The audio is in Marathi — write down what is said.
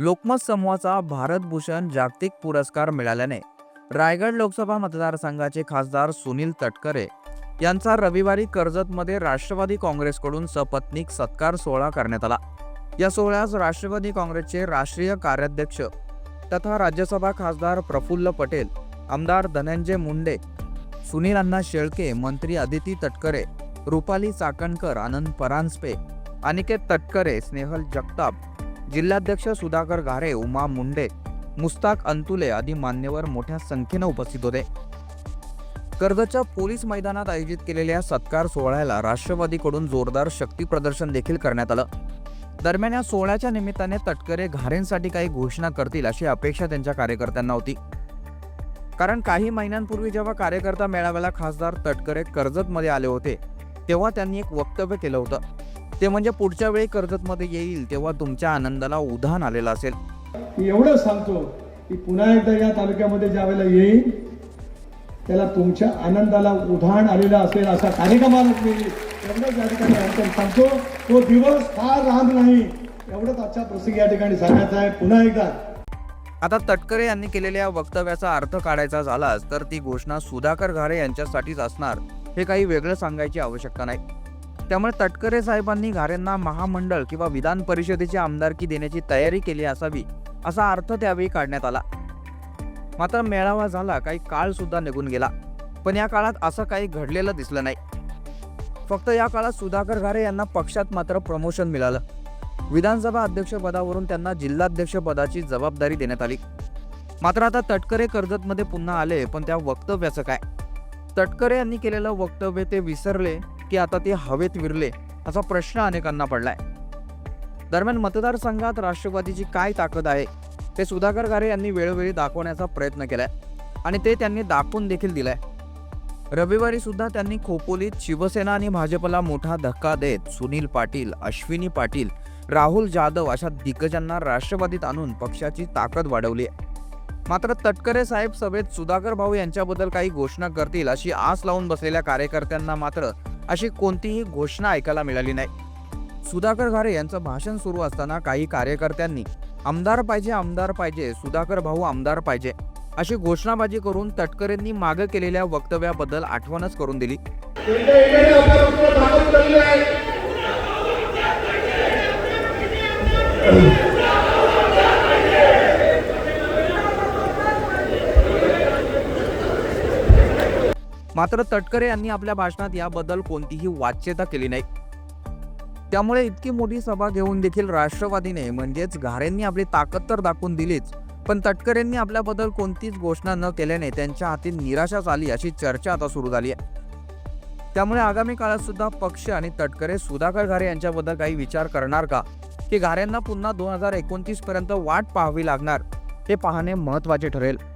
लोकमत समूहाचा भारतभूषण जागतिक पुरस्कार मिळाल्याने रायगड लोकसभा मतदारसंघाचे खासदार सुनील तटकरे यांचा रविवारी कर्जतमध्ये राष्ट्रवादी काँग्रेसकडून सपत्नीक सत्कार सोहळा करण्यात आला. या सोहळ्यास राष्ट्रवादी काँग्रेसचे राष्ट्रीय कार्याध्यक्ष तथा राज्यसभा खासदार प्रफुल्ल पटेल आमदार धनंजय मुंडे सुनील अण्णा शेळके मंत्री अदिती तटकरे रुपाली चाकणकर आनंद परांजपे अनिकेत तटकरे स्नेहल जगताप जिल्हाध्यक्ष सुधाकर घारे उमा मुंडे मुस्ताक अंतुले आदी मान्यवर मोठ्या संख्येनं उपस्थित होते. कर्जतच्या पोलीस मैदानात आयोजित केलेल्या सत्कार सोहळ्याला राष्ट्रवादीकडून जोरदार शक्ती प्रदर्शन देखील करण्यात आलं. दरम्यान या सोहळ्याच्या निमित्ताने तटकरे घारेंसाठी काही घोषणा करतील अशी अपेक्षा त्यांच्या कार्यकर्त्यांना होती. कारण काही महिन्यांपूर्वी जेव्हा कार्यकर्ता मेळाव्याला खासदार तटकरे कर्जतमध्ये आले होते तेव्हा त्यांनी एक वक्तव्य केलं होतं. ते म्हणजे पुढच्या वेळी कर्जतमध्ये येईल तेव्हा तुमच्या आनंदाला उधाण आलेलं असेल. मी एवढं सांगतो की पुन्हा एकदा या तालुक्यामध्ये ज्या वेळेला येईल त्याला तुमच्या आनंदाला उधाण आलेलं असेल असा कार्यक्रमाला मी एवढंच या ठिकाणी अंतर सांगतो. तो दिवस फार लांब नाही. एवढंच आजच्या प्रसंगी या ठिकाणी सांगायचं आहे. पुन्हा एकदा. आता तटकरे यांनी केलेल्या वक्तव्याचा अर्थ काढायचा झालाच तर ती घोषणा सुधाकर घारे यांच्यासाठीच असणार हे काही वेगळं सांगायची आवश्यकता नाही. त्यामुळे तटकरे साहेबांनी घारेंना महामंडळ किंवा विधान परिषदेची आमदारकी देण्याची तयारी केली असावी असा अर्थ त्यावेळी काढण्यात आला. मात्र मेळावा झाला काही काळ सुद्धा निघून गेला. पण या काळात असं काही घडलेलं दिसलं नाही. फक्त या काळात सुधाकर घारे यांना पक्षात मात्र प्रमोशन मिळालं. विधानसभा अध्यक्षपदावरून त्यांना जिल्हाध्यक्ष पदाची जबाबदारी देण्यात आली. मात्र आता तटकरे कर्जतमध्ये पुन्हा आले पण त्या वक्तव्याचं काय? तटकरे यांनी केलेलं वक्तव्य ते विसरले की आता ते हवेत विरले असा प्रश्न अनेकांना पडलाय. दरम्यान मतदारसंघात राष्ट्रवादीची काय ताकद आहे ते सुधाकर गारे यांनी वेळोवेळी दाखवण्याचा प्रयत्न केलाय आणि ते त्यांनी दाखवून देखील दिलाय. रविवारी सुद्धा त्यांनी खोपोलीत शिवसेना आणि भाजपला मोठा धक्का देत सुनील पाटील अश्विनी पाटील राहुल जाधव अशा दिग्गजांना राष्ट्रवादीत आणून पक्षाची ताकद वाढवली आहे. मात्र तटकरे साहेब सभेत सुधाकर भाऊ यांच्याबद्दल काही घोषणा करतील अशी आस लावून बसलेल्या कार्यकर्त्यांना मात्र अशी कोणतीही घोषणा ऐकायला मिळाली नाही. सुधाकर घारे यांचं भाषण सुरू असताना काही कार्यकर्त्यांनी आमदार पाहिजे आमदार पाहिजे सुधाकर भाऊ आमदार पाहिजे अशी घोषणाबाजी करून तटकरेंनी मागे केलेल्या वक्तव्याबद्दल आठवणच करून दिली एकदा एकाने आपल्या वक्तव्यात दाखवून ठेवलेलं आहे मात्र तटकरे यांनी आपल्या भाषणात याबद्दल कोणतीही वाच्यता केली नाही. त्यामुळे इतकी मोठी सभा घेऊन देखील राष्ट्रवादीने म्हणजेच घारेंनी आपली ताकद तर दाखवून दिलीच पण तटकरेंनी आपल्याबद्दल कोणतीच घोषणा न केल्याने त्यांच्या हाती निराशाच आली अशी चर्चा आता सुरू झाली आहे. त्यामुळे आगामी काळात सुद्धा पक्ष आणि तटकरे सुधाकर घारे यांच्याबद्दल काही विचार करणार का? की घारेंना पुन्हा दोन हजार एकोणतीस पर्यंत वाट पाहावी लागणार? हे पाहणे महत्त्वाचे ठरेल.